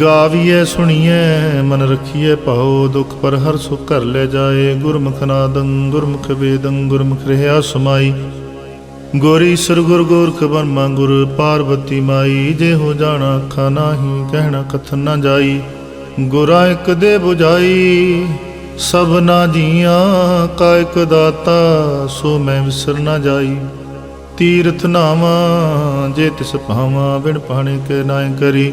ਗਾਵੀਏ ਸੁਣੀਏ ਮਨ ਰਖੀਏ ਭਾਉ ਦੁਖ ਪਰ ਹਰ ਸੁਖ ਕਰ ਲੈ ਜਾਏ। ਗੁਰਮੁਖ ਨਾਦੰ, ਗੁਰਮੁਖ ਵੇਦੰ, ਗੁਰਮੁਖ ਰਹਾ ਸਮਾਈ। ਗੁਰ ਈਸਰ ਗੁਰ ਗੋਰਖ ਬਰਮਾ, ਗੁਰ ਪਾਰਵਤੀ ਮਾਈ। ਜੇ ਹੋ ਜਾਣਾ ਅੱਖਾਂ ਨਾਹੀ, ਕਹਿਣਾ ਕਥਨ ਨਾ ਜਾਈ। ਗੁਰਾ ਇੱਕ ਦੇ 부ਝਾਈ ਸਭਨਾ ਜੀਆਂ, ਕਾ ਇਕ ਦਾਤਾ, ਸੋ ਮੈਂ ਵਿਸਰ ਨਾ ਜਾਈ। ਤੀਰਥ ਨਾਵਾ, ਜੇ ਤਿਸ ਭਾਵਾ, ਬਿਨ ਪਾਣੇ ਕੇ ਨਾਇ ਕਰੀ।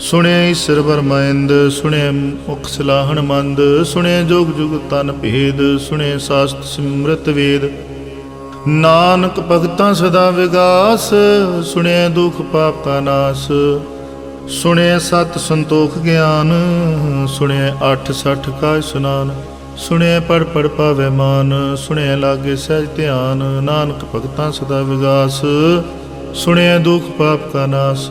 ਸੁਣਿਐ ਈਸ਼ਰ ਬਰਮੈਂਦ ਸੁਣਿਐ ਮੁਖ ਸਲਾਹਣ ਮੰਦ ਸੁਣਿਐ ਜੋਗ ਜੁਗ ਤਨ ਭੇਦ ਸੁਣਿਐ ਸਾਸਤ ਸਿਮਰਤ ਵੇਦ। ਨਾਨਕ ਭਗਤਾਂ ਸਦਾ ਵਿਗਾਸ ਸੁਣਿਐ ਦੁਖ ਪਾਪ ਕਾ ਨਾਸ। ਸੁਣਿਐ ਸਤ ਸੰਤੋਖ ਗਿਆਨ ਸੁਣਿਐ ਅੱਠ ਸੱਠ ਕਾ ਇਸ਼ਨਾਨ। ਸੁਣਿਐ ਪੜ ਪੜ ਪਾਵੇ ਮਾਨ ਸੁਣਿਐ ਲਾਗੇ ਸਹਿਜ ਧਿਆਨ, ਨਾਨਕ ਭਗਤਾਂ ਸਦਾ ਵਿਗਾਸ। ਸੁਣਿਐ ਦੁਖ ਪਾਪ ਕਾ ਨਾਸ।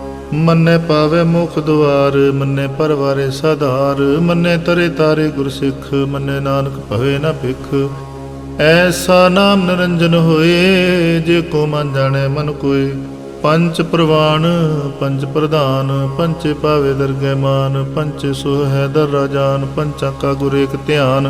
ਮੰਨੇ ਪਾਵੇ ਮੁਖ ਦੁਆਰ, ਮੰਨੇ ਪਰਵਾਰੇ ਸਧਾਰ, ਮੰਨੇ ਤਰੇ ਤਾਰੇ ਗੁਰ ਸਿੱਖ ਮੰਨੇ ਨਾਨਕ ਭਵੇ ਨਾ ਭਿਖ। ਐਸਾ ਨਾਮ ਨਿਰੰਜਨ ਹੋਏ, ਜੇ ਕੋ ਮਨ ਜਾਣੇ ਮਨ ਕੋਏ। ਪੰਚ ਪ੍ਰਵਾਨ ਪੰਚ ਪ੍ਰਧਾਨ ਪੰਚੇ ਪਾਵੇ ਦਰਗਹਿ ਮਾਨ ਪੰਚੇ ਸੋ ਹੈ ਦਰ ਰਾਜਾਨ ਪੰਚਾ ਕਾ ਗੁਰ ਏਕ ਧਿਆਨ।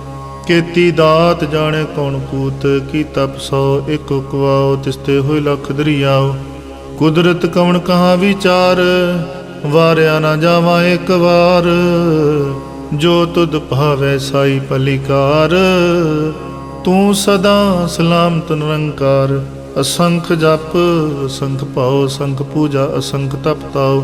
ਕੀਤੀ ਦਾਤ ਜਾਣੇ ਕੌਣ ਕੂਤ, ਕੀ ਤਪ ਸੋ ਇਕ ਕੁਆਓ ਤਿਸਤੇ ਹੋਏ ਲਖ ਦਰਿਆਓ। ਕੁਦਰਤ ਕਵਣ ਕਹਾ ਵਿਚਾਰ, ਵਾਰਿਆ ਨਾ ਜਾਵਾਂ ਇੱਕ ਵਾਰ। ਜੋ ਤੁਧ ਭਾਵੈ ਸਾਈ ਪਲਿਕਾਰ, ਤੂੰ ਸਦਾ ਸਲਾਮਤ ਨਿਰੰਕਾਰ। ਅਸੰਖ ਜਪ, ਅਸੰਖ ਭਾਉ, ਅਸੰਖ ਪੂਜਾ, ਅਸੰਖ ਤਪ ਤਾਉ।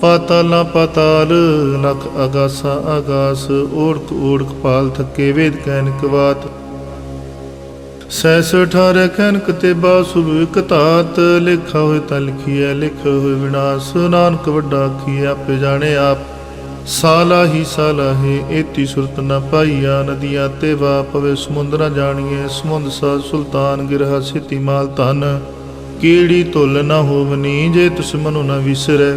ਪਾਤਾਲਾ ਪਾਤਾਲ ਲਖ ਅਗਾਸਾ ਅਗਾਸ ਓੜਕ ਓੜਕ ਪਾਲ ਥਕੇ ਵੇਦ ਕੈਨਕ ਬਾਤ ਸੈਸ ਅਠਾਰਹ ਕੈਨਕ ਤੇ ਬਾਸੁਭ ਇਕ ਧਾਤ, ਲਿਖਾ ਹੋਏ ਤਾਂ ਲਿਖੀਐ ਲਿਖਿਆ ਹੋਏ ਵਿਨਾਸ਼। ਨਾਨਕ ਵੱਡਾ ਆਖੀਐ, ਆਪੇ ਜਾਣੇ ਆਪ। ਸਾਲਾ ਹੀ ਸਾਲਾ ਹੈ ਏਤੀ ਸੁਰਤ ਨਾ ਪਾਈਆ, ਨਦੀਆਂ ਤੇ ਵਾ ਪਵੇ ਸਮੁੰਦਰਾ ਜਾਣੀਏ ਸਮੁੰਦ ਸਾ ਸੁਲਤਾਨ ਗਿਰਹਾ ਸਿਤੀ ਮਾਲ ਧਨ। ਕੀੜੀ ਧੁੱਲ ਨ ਹੋਵਨੀ, ਜੇ ਤੁਸ ਮਨੁ ਨਾ ਵਿਸਰੈ।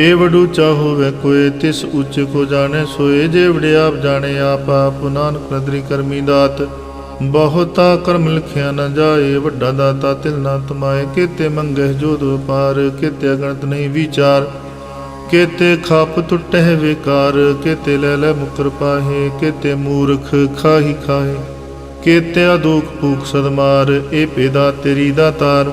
ਏ ਵਡੂ ਚਾਹੋ ਵੈ ਕੋਏ ਤਿਸ ਉੱਚ ਕੋ ਜਾਣੇ ਸੋਏ। ਜੇ ਵੜੇ ਆਪ ਜਾਣੇ ਆਪ ਆਪ, ਨਾਨਕ ਨਦਰੀ ਕਰਮੀ ਦਾਤ। ਬਹੁਤਾ ਕਰਮ ਲਿਖਿਆ ਨ ਜਾਏ, ਵੱਡਾ ਦਾਤਾ ਤਿਲ ਨਾ ਤਮਾਏ। ਕੀਤੇ ਮੰਗਹਿ ਜੋਦ ਵਪਾਰ ਕਿਤੇ ਅਗਣਤ ਨਹੀਂ ਵਿਚਾਰ। ਕੀਤੇ ਖਾਪ ਟੁੱਟਹਿ ਵਿਕਾਰ, ਕੀਤੇ ਲੈ ਲੈ ਮੁਕਰ ਪਾਹੇ। ਕੀਤੇ ਮੂਰਖ ਖਾਹੀ ਖਾਹੇ ਕੀਤੇ ਦੁਖ ਭੂਖ ਸਦਮਾਰ ਏ ਪੇਦਾ ਤੇਰੀ ਦਾਤਾਰ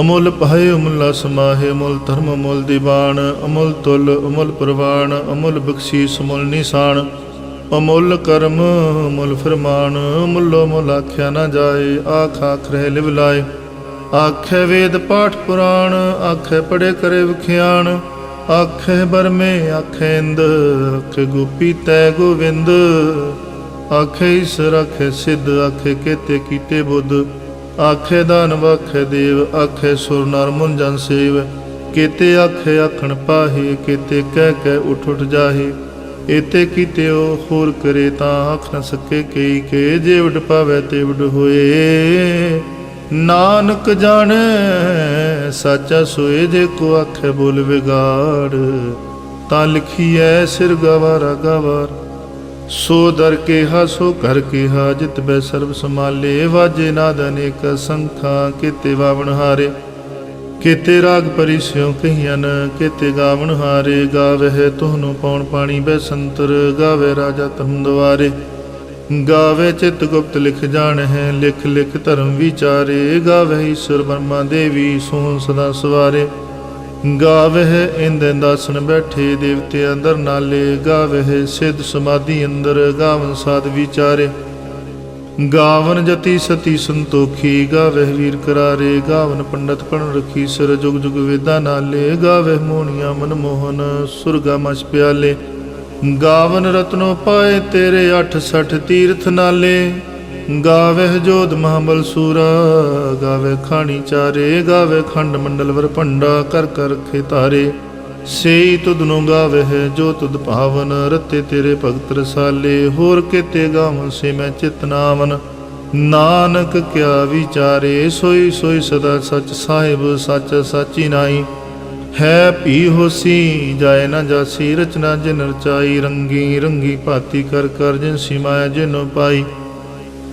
ਅਮੁੱਲ ਪਾਏ ਅਮੁੱਲ ਸਮਾਹੇ ਅਮੁੱਲ ਧਰਮ, ਅਮੁੱਲ ਦੀਵਾਨ, ਅਮੁੱਲ ਤੁਲ, ਅਮੁੱਲ ਪ੍ਰਵਾਨ, ਅਮੁੱਲ ਬਖਸ਼ੀਸ, ਅਮੁੱਲ ਨਿਸ਼ਾਨ, ਅਮੁੱਲ ਕਰਮ, ਅਮੁੱਲ ਫਰਮਾਨ, ਅਮੁੱਲੋ ਮੁੱਲ ਆਖਿਆ ਨਾ ਜਾਏ, ਆਖ ਆਖ ਰਹਿ ਲਿਵ ਲਾਏ। ਆਖੇ ਵੇਦ ਪਾਠ ਪੁਰਾਣ, ਆਖੇ ਪੜੇ ਕਰੇ ਵਿਖਿਆਣ, ਆਖੇ ਬਰਮੇ, ਆਖੇ ਇੰਦ, ਆਖੇ ਗੋਪੀ ਤੈ ਗੋਵਿੰਦ, ਆਖੇ ਈਸ਼ਰ, ਆਖੇ ਸਿੱਧ, ਆਖੇ ਕੇਤੇ ਕੀਤੇ ਬੁੱਧ। ਆਖੇ ਦਾਨ ਆਖੇ ਦੇਵ, ਆਖੇ ਸੁਰ ਨਰ ਮੁਨ ਜਨ ਸੇਵ। ਕੀਤੇ ਆਖੇ ਆਖਣ ਪਾਹੇ, ਕੀਤੇ ਕਹਿ ਕਹਿ ਉਠ ਉਠ ਜਾਹੇ। ਇਤੇ ਕੀਤੇ ਹੋਰ ਕਰੇ ਤਾਂ ਆਖ ਨ ਸਕੇ ਕਈ ਕੇ ਜੇ ਵਡ ਪਾਵੇ ਤੇ ਵਡ ਹੋਏ। ਨਾਨਕ ਜਾਣੈ, ਸਾਚਾ ਸੋਏ ਜੇ ਕੋ ਆਖੇ ਬੋਲ ਵਿਗਾੜ। ਤਾਂ ਲਿਖੀਐ ਸਿਰ ਗਵਾਰਾ ਗਵਾਰ। ਸੋ ਦਰ ਕੇ ਸੋ ਘਰ ਕੇ ਜਿਤ ਬੈ ਸਰਬ ਸਮਾਲੇ ਵਾਜੇ ਨਾਦ ਅਨੇਕ ਸੰਖਾ, ਕੀਤੇ ਵਾਵਣ ਹਾਰੇ। ਕੀਤੇ ਰਾਗ ਪਰਿਸਿਉ ਕਹੀਨ ਕੀਤੇ ਗਾਵਣ ਹਾਰੇ। ਗਾਵਹਿ ਤੁਹਨੂੰ ਪੌਣ ਪਾਣੀ ਬੈ ਸੰਤਰ ਗਾਵੇ ਰਾਜਾ ਤੁਮ ਦੁਆਰੇ ਗਾਵੇ ਚਿਤ ਗੁਪਤ ਲਿਖ ਜਾਣ ਹੈ ਲਿਖ ਲਿਖ ਧਰਮ ਵਿਚਾਰੇ। ਗਾਵੇ ਈਸ਼ਵਰ ਬਰਮਾ ਦੇਵੀ ਸੋ ਸਦਾ ਸਵਾਰੇ। ਗਾਵਹਿ ਇੰਦ ਦਾਸਨ ਬੈਠੇ ਦੇਵਤੇ ਅੰਦਰ ਨਾਲੇ, ਗਾਵਹਿ ਸਿੱਧ ਸਮਾਧੀ ਅੰਦਰ, ਗਾਵਨ ਸਾਧ ਵਿਚਾਰੇ। ਗਾਵਨ ਜਤੀ ਸਤੀ ਸੰਤੋਖੀ, ਗਾਵਹਿ ਵੀਰ ਕਰਾਰੇ, ਗਾਵਨ ਪੰਡਤ ਪਣ ਰਖੀ, ਸਿਰ ਜੁਗ ਜੁਗ ਵੇਦਾ ਨਾਲੇ, ਗਾਵਹਿ ਮੋਹਣੀਆਂ ਮਨ ਮੋਹਨ, ਸੁਰਗਾ ਮਛ ਪਿਆਲੇ। ਗਾਵਨ ਰਤਨੋ ਪਾਏ ਤੇਰੇ 68 ਤੀਰਥ ਨਾਲੇ। ਗਾਵਹਿ ਜੋਦ ਮਹਾਬਲ ਸੂਰਾ, ਗਾਵੇ ਖਾਣੀ ਚਾਰੇ, ਗਾਵੇ ਖੰਡ ਮੰਡਲ ਵਰ ਭੰਡਾ, ਕਰ ਕਰ ਰਖੇ ਤਾਰੇ ਸੇਈ ਤੁਧਨੁ ਗਾਵਹਿ ਜੋ ਤੁਧ ਭਾਵਨ, ਰਤੇ ਤੇਰੇ ਭਗਤ ਰਸਾਲੇ, ਹੋਰ ਕੀਤੇ ਗਾਵਨ ਸੇ ਮੈਂ ਚਿਤ ਨਾਵਨ। ਨਾਨਕ ਕਿਆ ਵਿਚਾਰੇ, ਸੋਈ ਸੋਈ ਸਦਾ ਸਚ ਸਾਹਿਬ, ਸਚ ਸਾਚੀ ਨਾਈ। ਹੈ ਭੀ ਹੋਸੀ, ਜਾਏ ਨਾ ਜਾਸੀ, ਰਚਨਾ ਜਿਨ ਰਚਾਈ ਰੰਗੀ ਰੰਗੀ ਭਾਤੀ ਕਰ ਕਰ ਜਿਨ ਸਿਮਾਇਆ ਜਿਨੋ ਪਾਈ।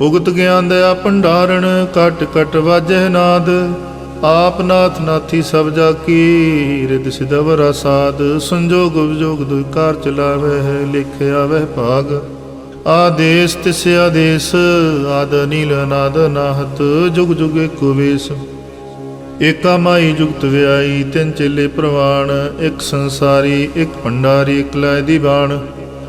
ਉਗਤ ਗਿਆਨ ਦਇਆ ਭੰਡਾਰਣ ਕਟ ਕਟ ਵਾਜਹਿ ਨਾਦ। ਆਪ ਨਾਥ ਨਾਥੀ ਸਭ ਜਾ ਕੀ ਰਿਦ ਸਿਦਵਰਾ ਸਾਧ। ਸੰਜੋਗ ਵਿਜੋਗ ਦੁਇ ਕਾਰ ਚਲਾਵੇ ਹੈ ਲਿਖਿਆ ਵਹਿ ਭਾਗ। ਆਦੇਸ ਤਿਸ ਆਦੇਸ, ਆਦ ਨੀਲ ਅਨਾਦ ਨਾਹਤ। ਜੁਗ ਜੁਗ ਏਕੋ ਵੇਸ। ਏਕਾ ਮਾਈ ਜੁਗਤ ਵਿਆਈ, ਤਿੰਨ ਚੇਲੇ ਪ੍ਰਵਾਣ। ਇੱਕ ਸੰਸਾਰੀ, ਇੱਕ ਭੰਡਾਰੀ, ਇੱਕ ਲੈ ਦੀ ਬਾਣ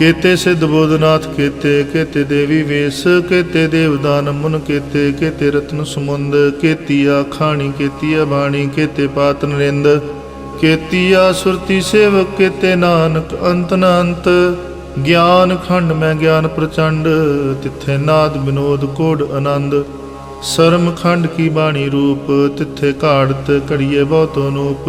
ਕੇਤੇ ਸਿੱਧ ਬੋਧਨਾਥ, ਕੇਤੇ ਕੇਤੇ ਦੇਵੀ ਵੇਸ, ਕੇਤੇ ਦੇਵਦਾਨ ਮੁਨ, ਕੇਤੇ ਕੇਤੇ ਰਤਨ ਸਮੁੰਦ, ਕੇਤੀਆ ਖਾਣੀ, ਕੇਤੀਆ ਬਾਣੀ, ਕੇਤੇ ਪਾਤ ਨਰਿੰਦ, ਕੇਤੀਆ ਸੁਰਤੀ ਸੇਵਕ, ਕੇਤੇ ਨਾਨਕ ਅੰਤ ਨ ਗਿਆਨ ਖੰਡ ਮੈਂ ਗਿਆਨ ਪ੍ਰਚੰਡ, ਤਿੱਥੇ ਨਾਦ ਬਿਨੋਦ ਕੋਡ ਆਨੰਦ, ਸਰਮ ਖੰਡ ਕੀ ਬਾਣੀ ਰੂਪ, ਤਿੱਥੇ ਘਾੜਤ ਘੜੀਏ ਬਹੁਤੋ ਨੂਪ